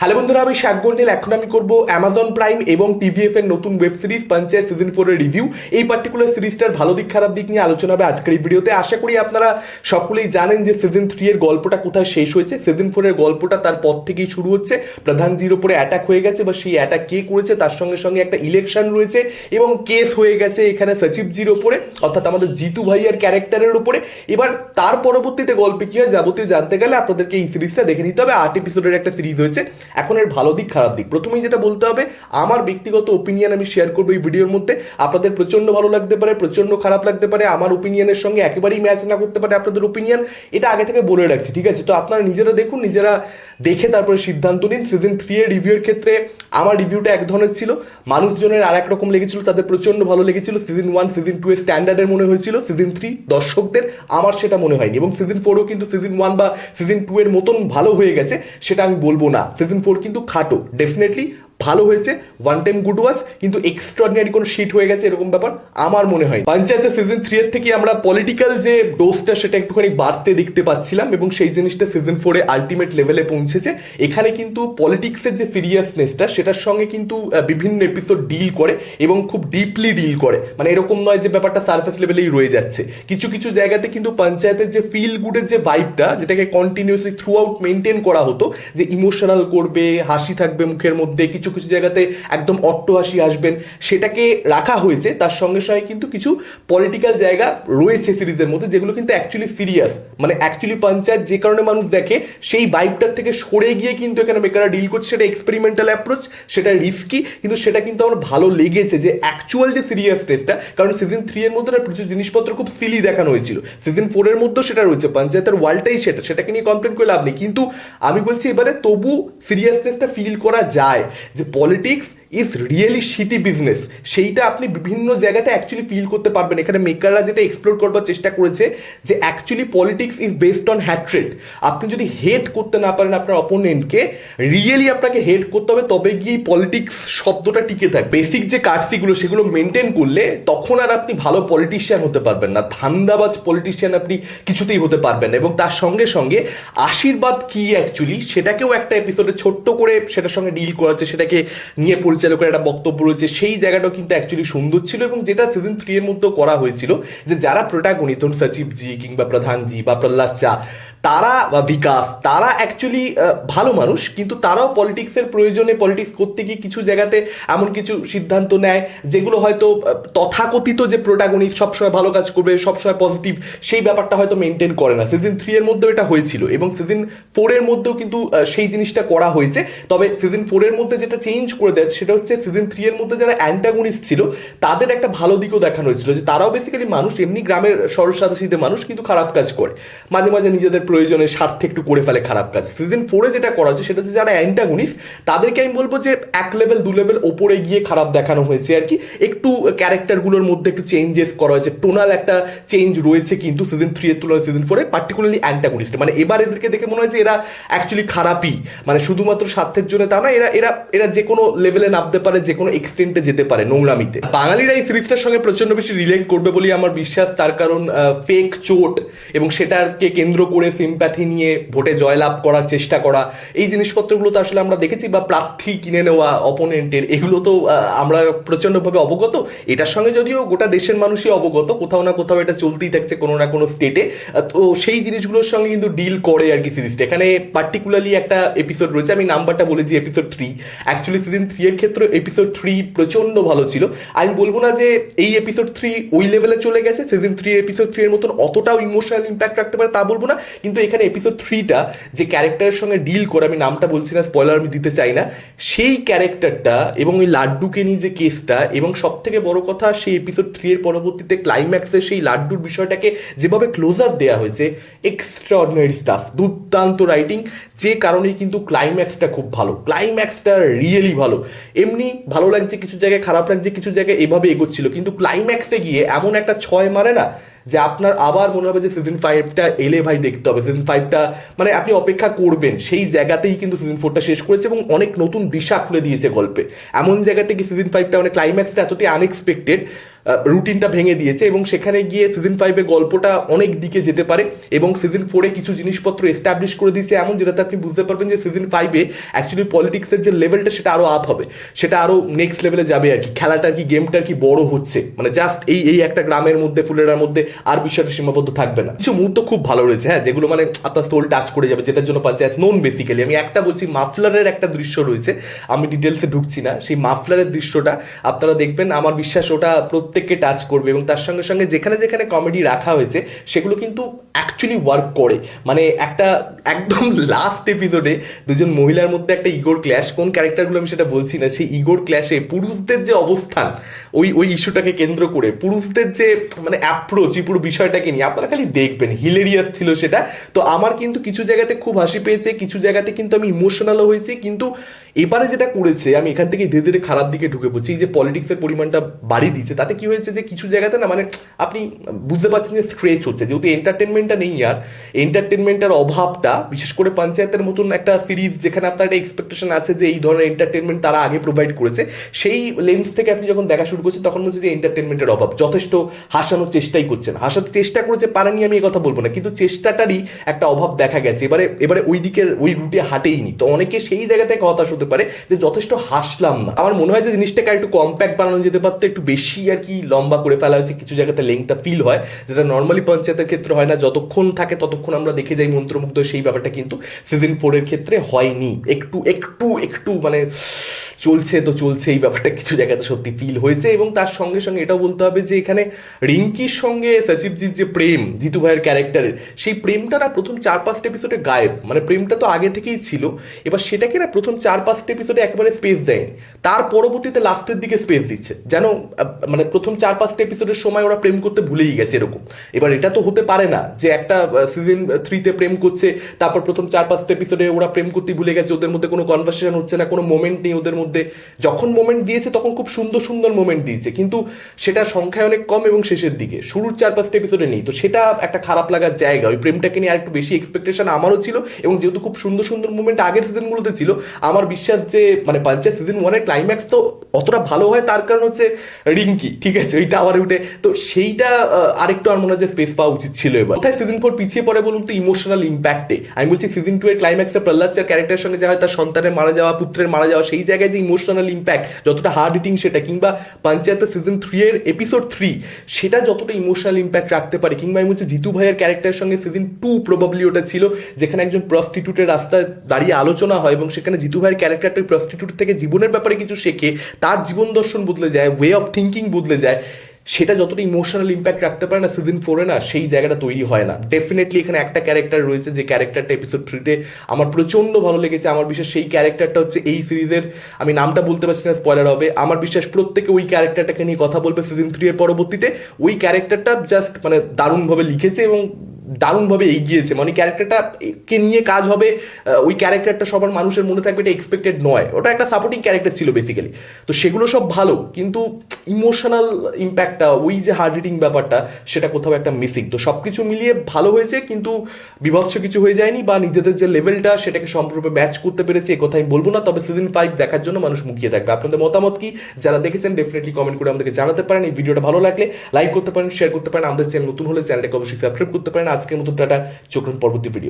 Hello বন্ধুরা, আমি শাক গন্ডেল এখন আমি করব অ্যামাজন প্রাইম এবং টিভিএফ এর নতুন ওয়েব সিরিজ পঞ্চায়েত সিজন ফোরের রিভিউ এই পার্টিকুলার সিরিজটার ভালো দিক, খারাপ দিক নিয়ে আলোচনা হবে আজকের এই ভিডিওতে আশা করি আপনারা সকলেই জানেন যে সিজন থ্রি এর গল্পটা কোথায় শেষ হয়েছে। সিজন ফোরের গল্পটা তার পর থেকেই শুরু হচ্ছে। প্রধানজির ওপরে অ্যাটাক হয়ে গেছে, বা সেই অ্যাটাক কে করেছে, তার সঙ্গে সঙ্গে একটা ইলেকশন রয়েছে এবং কেস হয়ে গেছে এখানে সচিবজির ওপরে, অর্থাৎ আমাদের জিতু ভাইয়ার ক্যারেক্টারের উপরে। এবার তার পরবর্তীতে গল্পে কি হয়, যাবতীয় জানতে গেলে আপনাদেরকে এই সিরিজটা দেখে নিতে হবে। আট এপিসোডের একটা সিরিজ হয়েছে। এখন এর ভালো দিক, খারাপ দিক। প্রথমেই যেটা বলতে হবে, আমার ব্যক্তিগত ওপিনিয়ন আমি শেয়ার করব এই ভিডিওর মধ্যে। আপনাদের প্রচণ্ড ভালো লাগতে পারে, প্রচণ্ড খারাপ লাগতে পারে, আমার ওপিনিয়নের সঙ্গে একেবারেই ম্যাচ না করতে পারে আপনাদের ওপিনিয়ন এটা আগে থেকে বলে রাখছি, ঠিক আছে? তো আপনারা নিজেরা দেখুন, নিজেরা দেখে তারপরে সিদ্ধান্ত নিন। সিজন থ্রি এর রিভিউর ক্ষেত্রে আমার রিভিউটা এক ধরনের ছিল। মানুষজনের আর এক রকম লেগেছিল, তাদের প্রচণ্ড ভালো লেগেছিল। সিজন ওয়ান সিজন টু এর স্ট্যান্ডার্ডের মনে হয়েছিল সিজন থ্রি দর্শকদের, আমার সেটা মনে হয়নি। এবং সিজন ফোরও কিন্তু সিজন ওয়ান বা সিজন টু এর মতন ভালো হয়ে গেছে, সেটা আমি বলব না। সিজন ফোর কিন্তু খাটো ডেফিনেটলি ভালো হয়েছে ওয়ান টাইম গুড ওয়াচ কিন্তু এক্সট্রাঅর্ডিনারি কোনো শিট হয়ে গেছে, এরকম ব্যাপার আমার মনে হয়। পঞ্চায়েতের সিজন থ্রি এর থেকে আমরা পলিটিক্যাল যে ডোজটা সেটা একটুখানি বাড়তে দেখতে পাচ্ছিলাম এবং সেই জিনিসটা সিজন ফোরে আলটিমেট লেভেলে পৌঁছেছে। এখানে কিন্তু পলিটিক্সের যে সিরিয়াসনেসটা সেটার সঙ্গে কিন্তু বিভিন্ন এপিসোড ডিল করে এবং খুব ডিপলি ডিল করে। মানে এরকম নয় যে ব্যাপারটা সার্ফেস লেভেলেই রয়ে যাচ্ছে। কিছু কিছু জায়গাতে কিন্তু পঞ্চায়েতের যে ফিল গুডের যে ভাইবটা যেটাকে কন্টিনিউসলি থ্রু আউট মেনটেন করা হতো, যে ইমোশনাল করবে, হাসি থাকবে মুখের মধ্যে, কিছু কিছু কিছু জায়গাতে একদম অট্ট হাসি আসবেন, সেটাকে রাখা হয়েছে। তার সঙ্গে সঙ্গে কিন্তু কিছু পলিটিক্যাল জায়গা রয়েছে সিরিজের মধ্যে, যেগুলো কিন্তু অ্যাকচুয়ালি সিরিয়াস মানে অ্যাকচুয়ালি পঞ্চায়েত যে কারণে মানুষ দেখে, সেই ভাইবটার থেকে সরে গিয়ে কিন্তু এখানে মেকাররা ডিল করছে। সেটা এক্সপেরিমেন্টাল অ্যাপ্রোচ সেটা রিস্কি কিন্তু সেটা কিন্তু আমার ভালো লেগেছে যে অ্যাকচুয়াল যে সিরিয়াসনেসটা কারণ সিজন থ্রি এর মধ্যে প্রচুর জিনিসপত্র খুব সিলি দেখানো হয়েছিল। সিজন ফোর এর মধ্যেও সেটা রয়েছে, পঞ্চায়েতের ওয়ার্ল্ডটাই সেটা, সেটাকে নিয়ে কমপ্লেন করে লাভ নেই। কিন্তু আমি বলছি এবারে তবু সিরিয়াসনেসটা ফিল করা যায়। যে politics is really city business সেইটা আপনি বিভিন্ন জায়গাতে অ্যাকচুয়ালি ফিল করতে পারবেন। এখানে মেকাররা যেটা এক্সপ্লোর করবার চেষ্টা করেছে, যে actually politics is based on hatred আপনি যদি হেড করতে না পারেন আপনার অপোনেন্টকে রিয়েলি আপনাকে হেড করতে হবে, তবে গিয়ে পলিটিক্স শব্দটা টিকে থাকে। বেসিক যে কার্সিগুলো সেগুলো মেনটেন করলে তখন আর আপনি ভালো পলিটিশিয়ান হতে পারবেন না। ধান্দাবাজ পলিটিশিয়ান আপনি কিছুতেই হতে পারবেন এবং তার সঙ্গে সঙ্গে আশীর্বাদ কি অ্যাকচুয়ালি সেটাকেও একটা এপিসোডে ছোট্ট করে সেটার সঙ্গে ডিল করা হচ্ছে, সেটাকে নিয়ে পরিচালকের একটা বক্তব্য রয়েছে, সেই জায়গাটাও কিন্তু অ্যাকচুয়ালি সুন্দর ছিল এবং যেটা সিজন থ্রি এর মধ্যেও করা হয়েছিল যে যারা প্রোটাগনি ধরুন সচিবজি কিংবা প্রধান প্রধানজি বা প্রহ্লাদ চা তারা, বা বিকাশ, তারা অ্যাকচুয়ালি ভালো মানুষ, কিন্তু তারাও পলিটিক্সের প্রয়োজনে পলিটিক্স করতে গিয়ে কিছু জায়গাতে এমন কিছু সিদ্ধান্ত নেয়, যেগুলো হয়তো তথাকথিত যে প্রোটাগনিস্ট সবসময় ভালো কাজ করবে, সবসময় পজিটিভ সেই ব্যাপারটা হয়তো মেনটেন করে না। সিজন থ্রি এর মধ্যেও এটা হয়েছিল এবং সিজন ফোরের মধ্যেও কিন্তু সেই জিনিসটা করা হয়েছে। তবে সিজন ফোরের মধ্যে যেটা চেঞ্জ করে দেয়, সেটা হচ্ছে সিজন থ্রি এর মধ্যে যারা অ্যান্টাগনিস্ট ছিল, তাদের একটা ভালো দিকও দেখানো হয়েছিল যে তারাও বেসিক্যালি মানুষ, এমনি গ্রামের সাদাসিধে মানুষ, কিন্তু খারাপ কাজ করে। মাঝে মাঝে নিজেদের প্রয়োজনে স্বার্থে একটু করে ফেলে খারাপ কাজ। সিজন ফোরে যেটা করা হচ্ছে, সেটা হচ্ছে যারা অ্যান্টাগনিস্ট তাদেরকে আমি বলব যে এক লেভেল দু লেভেল ওপরে গিয়ে খারাপ দেখানো হয়েছে আর কি। একটু ক্যারেক্টারগুলোর মধ্যে একটু চেঞ্জেস করা হয়েছে। টোনাল একটা চেঞ্জ রয়েছে কিন্তু সিজন থ্রি এর তুলনায় সিজন ফোরে পার্টিকুলারলি অ্যান্টাগনিস্ট মানে এবার এদেরকে দেখে মনে হয় যে এরা অ্যাকচুয়ালি খারাপই। মানে শুধুমাত্র স্বার্থের জন্য তা না এরা এরা এরা যে কোনো লেভেলে নামতে পারে, যে কোনো এক্সটেন্টে যেতে পারে নোংরামিতে। বাঙালিরা এই সিরিজটার সঙ্গে প্রচণ্ড বেশি রিলেট করবে বলেই আমার বিশ্বাস। তার কারণ ফেক চোট এবং সেটাকে কেন্দ্র করে সিম্প্যাথি নিয়ে ভোটে জয়লাভ করার চেষ্টা করা, এই জিনিসপত্রগুলো তো আসলে আমরা দেখেছি বা প্রার্থী কিনে নেওয়া অপোনেন্টের এগুলো তো আমরা প্রচণ্ডভাবে অবগত। এটার সঙ্গে যদিও গোটা দেশের মানুষই অবগত, কোথাও না কোথাও এটা চলতেই থাকছে কোনো না কোনো স্টেটে তো সেই জিনিসগুলোর সঙ্গে কিন্তু ডিল করে আর কি সিরিজটা। এখানে পার্টিকুলারলি একটা এপিসোড রয়েছে, আমি নাম্বারটা বলেছি episode three actually season three এর ক্ষেত্রে এপিসোড থ্রি প্রচণ্ড ভালো ছিল। আমি বলব না যে এই এপিসোড থ্রি ওই লেভেলে চলে গেছে সিজন থ্রি এপিসোড থ্রি এর মতন অতটাও ইমোশনাল ইম্প্যাক্ট রাখতে পারে তা বলব না কিন্তু এখানে এপিসোড থ্রিটা যে ক্যারেক্টারের সঙ্গে ডিল করে, আমি নামটা বলছি না স্পয়লার আমি দিতে চাই না, সেই ক্যারেক্টারটা এবং ওই লাড্ডুকে নিয়ে যে কেসটা এবং সব থেকে বড় কথা, সেই এপিসোড থ্রি এর পরবর্তীতে ক্লাইম্যাক্সে সেই লাড্ডুর বিষয়টাকে যেভাবে ক্লোজার দেওয়া হয়েছে এক্সট্রা এক্সট্রাঅর্ডিনারি স্টাফ দুর্দান্ত রাইটিং যে কারণেই কিন্তু ক্লাইম্যাক্সটা খুব ভালো ক্লাইম্যাক্সটা রিয়েলি ভালো। এমনি ভালো লাগছে, কিছু জায়গায় খারাপ লাগছে, কিছু জায়গায় এভাবে এগোচ্ছিল, কিন্তু ক্লাইম্যাক্সে গিয়ে এমন একটা ছয় মারে না যে আপনার আবার মনে হবে যে সিজন ফাইভটা এলে ভাই দেখতে হবে। সিজন ফাইভটা মানে আপনি অপেক্ষা করবেন। সেই জায়গাতেই কিন্তু সিজন ফোরটা শেষ করেছে এবং অনেক নতুন দিশা খুলে দিয়েছে গল্পে। এমন জায়গা থেকে সিজন ফাইভটা মানে ক্লাইম্যাক্সটা এতটাই আনএক্সপেক্টেড রুটিনটা ভেঙে দিয়েছে এবং সেখানে গিয়ে সিজন ফাইভে গল্পটা অনেক দিকে যেতে পারে এবং সিজন ফোরে কিছু জিনিসপত্র এস্টাবলিশ করে দিয়েছে এমন যেটাতে আপনি বুঝতে পারবেন যে সিজন ফাইভে অ্যাকচুয়ালি পলিটিক্সের যে লেভেলটা সেটা আরও আপ হবে, সেটা আরও নেক্সট লেভেলে যাবে আর কি। খেলাটা আর কি গেমটা কি বড় হচ্ছে। মানে জাস্ট এই এই একটা গ্রামের মধ্যে, ফুলেরার মধ্যে আর বিষয়টা সীমাবদ্ধ থাকবে না। কিছু মুহূর্ত খুব ভালো রয়েছে হ্যাঁ যেগুলো মানে আপনার সোল টাচ করে যাবে, যেটার জন্য পঞ্চায়েত নোন বেসিক্যালি আমি একটা বলছি মাফলারের একটা দৃশ্য রয়েছে, আমি ডিটেলসে ঢুকছি না। সেই মাফলারের দৃশ্যটা আপনারা দেখবেন, আমার বিশ্বাস ওটা প্রত্যেককে টাচ করবে এবং তার সঙ্গে সঙ্গে যেখানে যেখানে কমেডি রাখা হয়েছে, সেগুলো কিন্তু অ্যাকচুয়ালি ওয়ার্ক করে। মানে একটা একদম লাস্ট এপিসোডে দুজন মহিলার মধ্যে একটা ইগোর ক্ল্যাশ কোন ক্যারেক্টারগুলো আমি সেটা বলছি না, সেই ইগোর ক্ল্যাশে পুরুষদের যে অবস্থান, ওই ওই ইস্যুটাকে কেন্দ্র করে পুরুষদের যে মানে অ্যাপ্রোচ এই পুরো বিষয়টাকে নিয়ে, আপনারা খালি দেখবেন হিলেরিয়াস ছিল সেটা। তো আমার কিন্তু কিছু জায়গাতে খুব হাসি পেয়েছে, কিছু জায়গাতে কিন্তু আমি ইমোশনালও হয়েছি, কিন্তু এবারে যেটা করেছে, আমি এখান থেকে ধীরে ধীরে খারাপ দিকে ঢুকে পড়ছি। এই যে পলিটিক্সের পরিমাণটা বাড়িয়ে দিয়েছে তাতে কি হয়েছে যে কিছু জায়গাতে না মানে আপনি বুঝতে পারছেন যে স্ট্রেচ হচ্ছে, যেহেতু এন্টারটেনমেন্টটা নেই আর এন্টারটেনমেন্টের অভাবটা বিশেষ করে পঞ্চায়েতের মতন একটা সিরিজ যেখানে আপনার একটা এক্সপেকটেশন আছে যে এই ধরনের এন্টারটেনমেন্ট তারা আগে প্রোভাইড করেছে, সেই লেন্স থেকে আপনি যখন দেখা শুরু করছেন, তখন বলছে যে এন্টারটেনমেন্টের অভাব। যথেষ্ট হাসানোর চেষ্টাই করছেন। হাসার চেষ্টা করেছে পারেনি আমি কথা বলব না, কিন্তু চেষ্টাটারই একটা অভাব দেখা গেছে। এবারে এবারে ওই দিকের, ওই রুটে হাঁটেইনি। তো অনেকে সেই জায়গা থেকে হতাশ হতে পারে যে যথেষ্ট হাসলাম না। আমার মনে হয় যে জিনিসটাকে একটু কম্প্যাক্ট বানানো যেতে পারতো, একটু বেশি আর কি লম্বা করে ফেলা হয়েছে, কিছু জায়গাতে লেংটা ফিল হয়। যেটা নর্মালি পঞ্চায়েতের ক্ষেত্রে হয় না, যতক্ষণ থাকে ততক্ষণ আমরা দেখে যাই মন্ত্রমুগ্ধ সেই ব্যাপারটা কিন্তু সিজন ফোরের ক্ষেত্রে হয়নি। একটু একটু একটু মানে চলছে তো চলছে, এই ব্যাপারটা কিছু জায়গাতে সত্যি ফিল হয়েছে এবং তার সঙ্গে সঙ্গে এটাও বলতে হবে যে এখানে রিঙ্কির সঙ্গে সচিবজির যে প্রেম, জিতু ভাইয়ের ক্যারেক্টারের সেই প্রেমটা না প্রথম চার পাঁচটা এপিসোডে গায়েব। মানে প্রেমটা তো আগে থেকেই ছিল। এবার সেটাকে না প্রথম চার পাঁচটা এপিসোডে একেবারে স্পেস দেয়নি। তার পরবর্তীতে লাস্টের দিকে স্পেস দিচ্ছে। যেন মানে প্রথম চার পাঁচটা এপিসোডের সময় ওরা প্রেম করতে ভুলেই গেছে এরকম। এবার এটা তো হতে পারে না যে একটা সিজন থ্রিতে প্রেম করছে, তারপর প্রথম চার পাঁচটা এপিসোডে ওরা প্রেম করতে ভুলে গেছে, ওদের মধ্যে কোনো কনভারসেশন হচ্ছে না, কোনো মোমেন্ট নেই ওদের মধ্যে। যখন মোমেন্ট দিয়েছে, তখন খুব সুন্দর সুন্দর মোমেন্ট দিয়েছে। কিন্তু সেটা সংখ্যায় অনেক কম এবং শেষের দিকে। শুরুর চার, পাঁচটা এপিসোডে নেই। তো সেটা একটা খারাপ লাগার জায়গা। ওই প্রেমটাকে নিয়ে আরেকটু বেশি এক্সপেকটেশন আমারও ছিল এবং যেহেতু খুব সুন্দর সুন্দর মুভমেন্ট আগের সিজনগুলোতে ছিল, আমার বিশ্বাস যে মানে পঞ্চায়েত সিজন ওয়ানের ক্লাইম্যাক্স তো অতটা ভালো হয়, তার কারণ হচ্ছে রিঙ্কি, ঠিক আছে? ওইটা আবার উঠে। তো সেইটা আরেকটু আমার মনে হয় যে স্পেস পাওয়া উচিত ছিল এবার। কোথায় সিজন ফোর পিছিয়ে পড়ে বলুন তো ইমোশনাল ইম্প্যাক্টে আমি বলছি সিজন টু এর ক্লাইম্যাক্সে প্রহ্লাদ ক্যারেক্টারের সঙ্গে যা হয় তার সন্তানের মারা যাওয়া, পুত্রের মারা যাওয়া, সেই জায়গায় যে ইমোশনাল ইম্প্যাক্ট যতটা হার্ড হিটিং সেটা, কিংবা পঞ্চায়েতের সিজন থ্রি এর এপিসোড থ্রি সেটা যতটা ইমোশনাল ইম্প্যাক্ট রাখতে পারে। কিংবা আমি বলছি, জিতু ভাইয়ের ক্যারেক্টারের সঙ্গে সিজন টু প্রবাবলি ওটা ছিল, যেখানে একজন প্রস্টিটিউটের রাস্তায় দাঁড়িয়ে আলোচনা হয়, এবং সেখানে জিতু ভাইয়ের ক্যারেক্টারটা প্রস্টিটিউট থেকে জীবনের ব্যাপারে কিছু শেখে, তার জীবন দর্শন বদলে যায় ওয়ে অফ থিঙ্কিং বদলে যায়। সেটা যতটা ইমোশনাল ইম্প্যাক্ট রাখতে পারে না সিজন ফোরে না সেই জায়গাটা তৈরি হয় না। ডেফিনেটলি এখানে একটা ক্যারেক্টার রয়েছে যে ক্যারেক্টারটা এপিসোড থ্রিতে আমার প্রচণ্ড ভালো লেগেছে। আমার বিশ্বাস সেই ক্যারেক্টারটা হচ্ছে এই সিরিজের, আমি নামটা বলতে পারছি না স্পয়লার হবে। আমার বিশ্বাস প্রত্যেকে ওই ক্যারেক্টারটাকে নিয়ে কথা বলবে সিজন থ্রি এর পরবর্তীতে। ওই ক্যারেক্টারটা জাস্ট মানে দারুণভাবে লিখেছে এবং দারুণভাবে এগিয়েছে। মানে ক্যারেক্টারটা কে নিয়ে কাজ হবে ওই ক্যারেক্টারটা সবার মানুষের মনে থাকবে এটা এক্সপেক্টেড নয়। ওটা একটা সাপোর্টিং ক্যারেক্টার ছিল বেসিক্যালি তো সেগুলো সব ভালো, কিন্তু ইমোশনাল ইম্প্যাক্টটা ওই যে হার্ড রিডিং ব্যাপারটা, সেটা কোথাও একটা মিসিং তো সব কিছু মিলিয়ে ভালো হয়েছে, কিন্তু বিভৎস কিছু হয়ে যায়নি বা নিজেদের যে লেভেলটা সেটাকে সম্পূর্ণরূপে ম্যাচ করতে পেরেছে কথা আমি বলব না। তবে সিজন ফাইভ দেখার জন্য মানুষ মুখিয়ে থাকবে। আপনাদের মতামত কি? যারা দেখেছেন ডেফিনেটলি কমেন্ট করে আমাদেরকে জানাতে পারেন। এই ভিডিওটা ভালো লাগলে লাইক করতে পারেন শেয়ার করতে পারেন। আমাদের চ্যানেল নতুন হলে চ্যানেলটাকে অবশ্যই সাবস্ক্রাইব করতে পারেন। আজকের মতো টাটা চোখ পরবর্তী ভিডিও